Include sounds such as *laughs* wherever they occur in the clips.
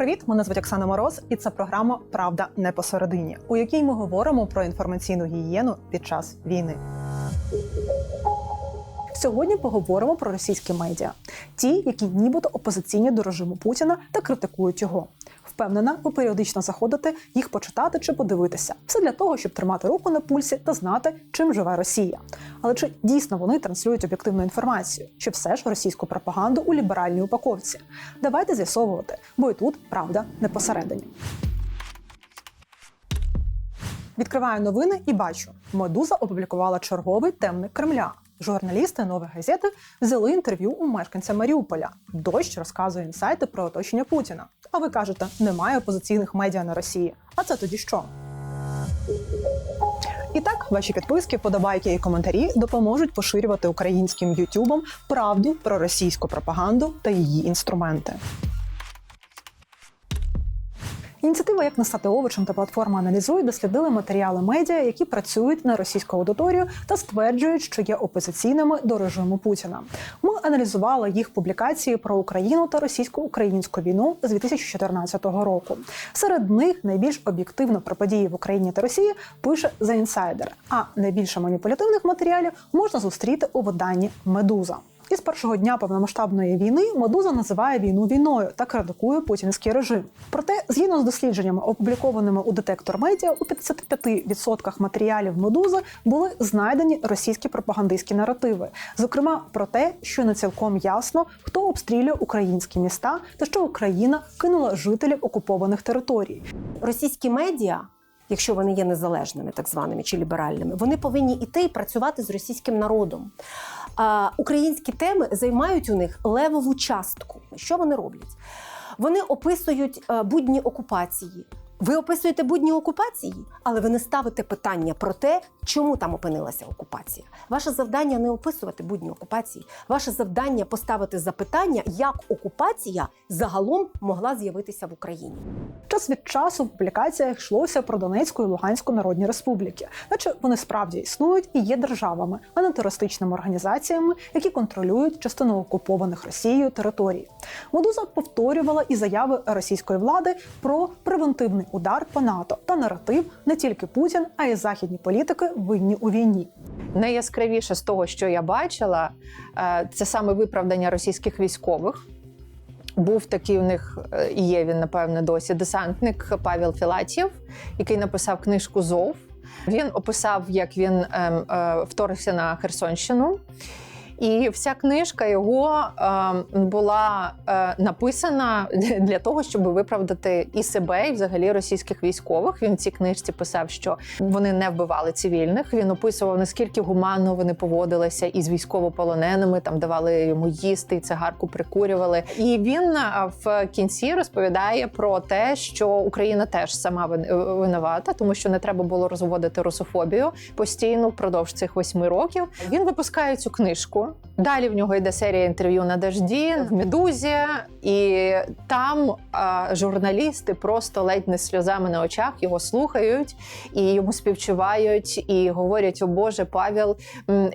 привіт! Мене звуть Оксана Мороз, і це програма Правда не посередині, у якій ми говоримо про інформаційну гігієну під час війни. Сьогодні поговоримо про російські медіа, ті, які нібито опозиційні до режиму Путіна та критикують його. Впевнена, ви періодично заходите їх почитати чи подивитися. Все для того, щоб тримати руку на пульсі та знати, чим живе Росія. Але чи дійсно вони транслюють об'єктивну інформацію, чи все ж російську пропаганду у ліберальній упаковці? Давайте з'ясовувати, бо і тут правда не посередині. Відкриваю новини і бачу, Медуза опублікувала черговий темник Кремля. Журналісти нової газети взяли інтерв'ю у мешканця Маріуполя. Дощ розказує інсайти про оточення Путіна. А ви кажете, немає опозиційних медіа на Росії. А це тоді що? І так, ваші підписки, подобайки і коментарі допоможуть поширювати українським ютубом правду про російську пропаганду та її інструменти. Ініціатива як не стати овочем та платформа аналізує дослідили матеріали медіа, які працюють на російську аудиторію та стверджують, що є опозиційними до режиму Путіна. Ми аналізували їх публікації про Україну та російсько-українську війну з 2014 року. Серед них найбільш об'єктивно про події в Україні та Росії пише The Insider, а найбільше маніпулятивних матеріалів можна зустріти у виданні Медуза. І з першого дня повномасштабної війни Медуза називає війну війною та критикує путінський режим. Проте, згідно з дослідженнями, опублікованими у детектор медіа, у 55% матеріалів Медузи були знайдені російські пропагандистські наративи, зокрема про те, що не цілком ясно, хто обстрілює українські міста та що Україна кинула жителів окупованих територій. російські медіа, якщо вони є незалежними, так званими чи ліберальними, вони повинні іти і працювати з російським народом. Українські теми займають у них левову частку. Що вони роблять? Вони описують е, будні окупації. Ви описуєте будні окупації, але ви не ставите питання про те, чому там опинилася окупація. Ваше завдання не описувати будні окупації. Ваше завдання поставити запитання, як окупація загалом могла з'явитися в Україні. Час від часу в публікаціях йшлося про Донецьку і Луганську народні республіки, наче вони справді існують і є державами, а не терористичними організаціями, які контролюють частину окупованих Росією територій. Медуза повторювала і заяви російської влади про превентивний удар по НАТО та наратив не тільки Путін, а й західні політики винні у війні. Найяскравіше з того, що я бачила, е, це саме виправдання російських військових. Був такий у них е, і є він, напевне, досі десантник Павел Філатєв, який написав книжку Зов. Він описав, як він ем, е, вторгся на Херсонщину. І вся книжка його е, була е, написана *laughs* для того, щоб виправдати і себе, і взагалі російських військових. Він в цій книжці писав, що вони не вбивали цивільних. Він описував наскільки гуманно вони поводилися із військовополоненими, там давали йому їсти, цигарку прикурювали. І він е, в кінці розповідає про те, що Україна теж сама вин- винувата, тому що не треба було розводити русофобію постійно впродовж цих восьми років. Він випускає цю книжку. Далі в нього йде серія інтерв'ю на дожді в медузі, і там а, журналісти просто ледь не сльозами на очах його слухають і йому співчувають, і говорять: О Боже, Павел,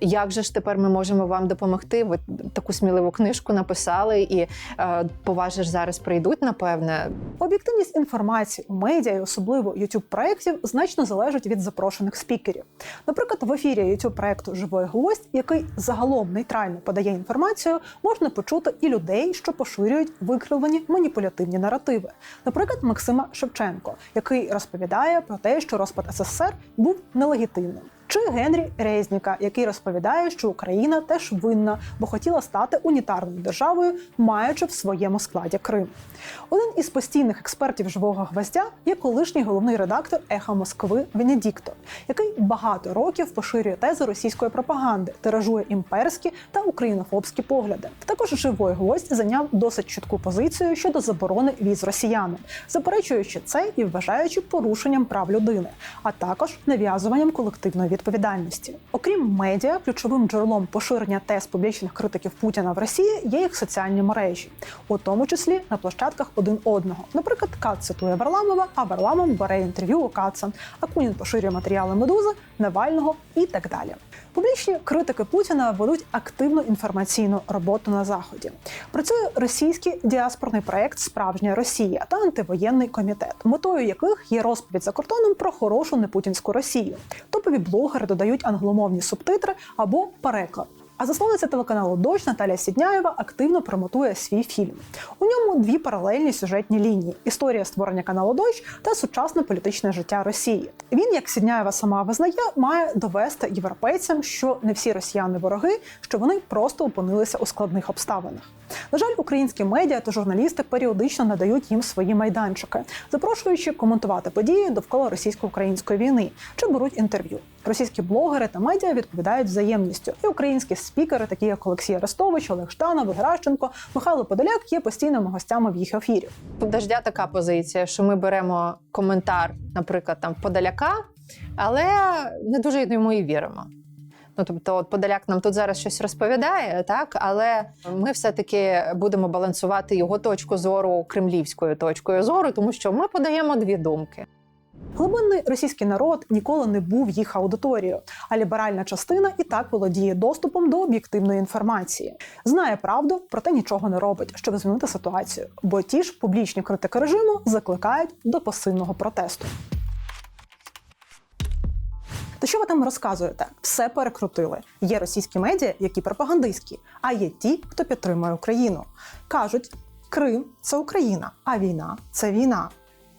як же ж тепер ми можемо вам допомогти? Ви таку сміливу книжку написали, і е, по вас же ж зараз прийдуть, напевне. Об'єктивність інформації у медіа, і особливо youtube проєктів, значно залежить від запрошених спікерів. Наприклад, в ефірі youtube проєкту Живий гвоздь, який загалом нейтрально подає інформацію, можна почути і людей, що поширюють викривлені маніпулятивні наративи. Наприклад, Максима Шевченко, який розповідає про те, що розпад СССР був нелегітимним. Чи Генрі Резніка, який розповідає, що Україна теж винна, бо хотіла стати унітарною державою, маючи в своєму складі Крим. Один із постійних експертів живого гвоздя є колишній головний редактор Еха Москви Венедіктор, який багато років поширює тези російської пропаганди, тиражує імперські та українофобські погляди. Також живий гвоздь зайняв досить чітку позицію щодо заборони віз росіянам, заперечуючи це і вважаючи порушенням прав людини, а також нав'язуванням колективної відповідальності. Окрім медіа, ключовим джерелом поширення тез публічних критиків Путіна в Росії є їх соціальні мережі, у тому числі на площадках один одного. Наприклад, Кац цитує Варламова, а Варламов бере інтерв'ю у Каца. Акунін поширює матеріали Медузи, Навального і так далі. Публічні критики Путіна ведуть активну інформаційну роботу на заході. Працює російський діаспорний проект Справжня Росія та антивоєнний комітет, метою яких є розповідь за кордоном про хорошу непутінську Росію. Топові блогери додають англомовні субтитри або переклад. А засновниця телеканалу Дощ Наталя Сідняєва активно промотує свій фільм. У ньому дві паралельні сюжетні лінії: історія створення каналу Дощ та сучасне політичне життя Росії. Він, як Сідняєва сама визнає, має довести європейцям, що не всі росіяни вороги, що вони просто опинилися у складних обставинах. На жаль, українські медіа та журналісти періодично надають їм свої майданчики, запрошуючи коментувати події довкола російсько-української війни чи беруть інтерв'ю. Російські блогери та медіа відповідають взаємністю, і українські спікери, такі як Олексій Арестович, Олег Штанов, Геращенко, Михайло Подоляк, є постійними гостями в їх ефірі. Дождя така позиція, що ми беремо коментар, наприклад, там Подоляка, але не дуже йому і віримо. Ну, тобто, от Подоляк нам тут зараз щось розповідає, так але ми все-таки будемо балансувати його точку зору кремлівською точкою зору, тому що ми подаємо дві думки. Глибинний російський народ ніколи не був їх аудиторією, а ліберальна частина і так володіє доступом до об'єктивної інформації. Знає правду, проте нічого не робить, щоб змінити ситуацію. Бо ті ж публічні критики режиму закликають до пасивного протесту. То що ви там розказуєте? Все перекрутили. Є російські медіа, які пропагандистські, а є ті, хто підтримує Україну. Кажуть, Крим це Україна, а війна це війна.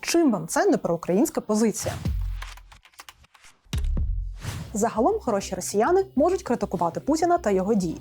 Чим вам це не проукраїнська позиція? Загалом хороші росіяни можуть критикувати Путіна та його дії.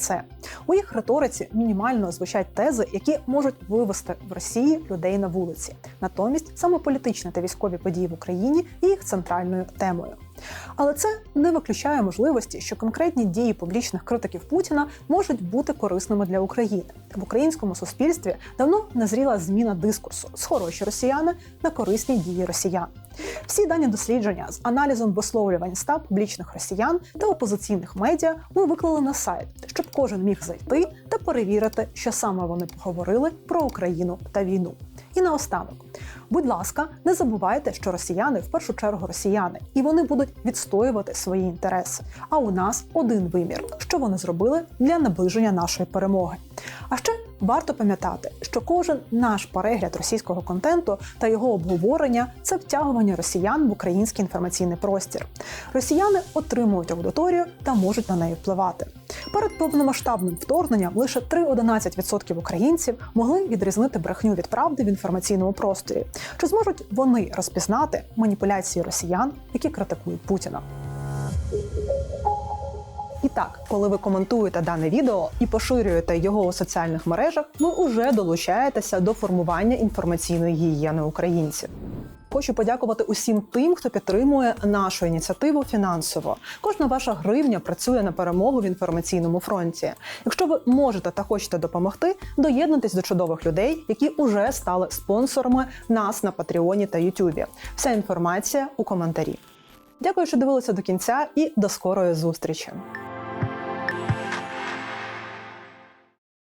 це. У їх риториці мінімально звучать тези, які можуть вивести в Росії людей на вулиці. Натомість саме політичні та військові події в Україні є їх центральною темою. Але це не виключає можливості, що конкретні дії публічних критиків Путіна можуть бути корисними для України. В українському суспільстві давно назріла зміна дискурсу з хороші росіяни на корисні дії росіян. Всі дані дослідження з аналізом висловлювань ста публічних росіян та опозиційних медіа ми виклали на сайт, щоб кожен міг зайти та перевірити, що саме вони поговорили про Україну та війну. І наостанок, будь ласка, не забувайте, що росіяни в першу чергу росіяни, і вони будуть відстоювати свої інтереси. А у нас один вимір, що вони зробили для наближення нашої перемоги. А ще варто пам'ятати, що кожен наш перегляд російського контенту та його обговорення це втягування росіян в український інформаційний простір. Росіяни отримують аудиторію та можуть на неї впливати. Перед повномасштабним вторгненням лише 3-11% українців могли відрізнити брехню від правди в інформаційному просторі. Чи зможуть вони розпізнати маніпуляції росіян, які критикують Путіна? І так, коли ви коментуєте дане відео і поширюєте його у соціальних мережах, ви уже долучаєтеся до формування інформаційної гігієни українців. Хочу подякувати усім тим, хто підтримує нашу ініціативу фінансово. Кожна ваша гривня працює на перемогу в інформаційному фронті. Якщо ви можете та хочете допомогти, доєднуйтесь до чудових людей, які уже стали спонсорами нас на Патреоні та Ютубі. Вся інформація у коментарі. Дякую, що дивилися до кінця, і до скорої зустрічі.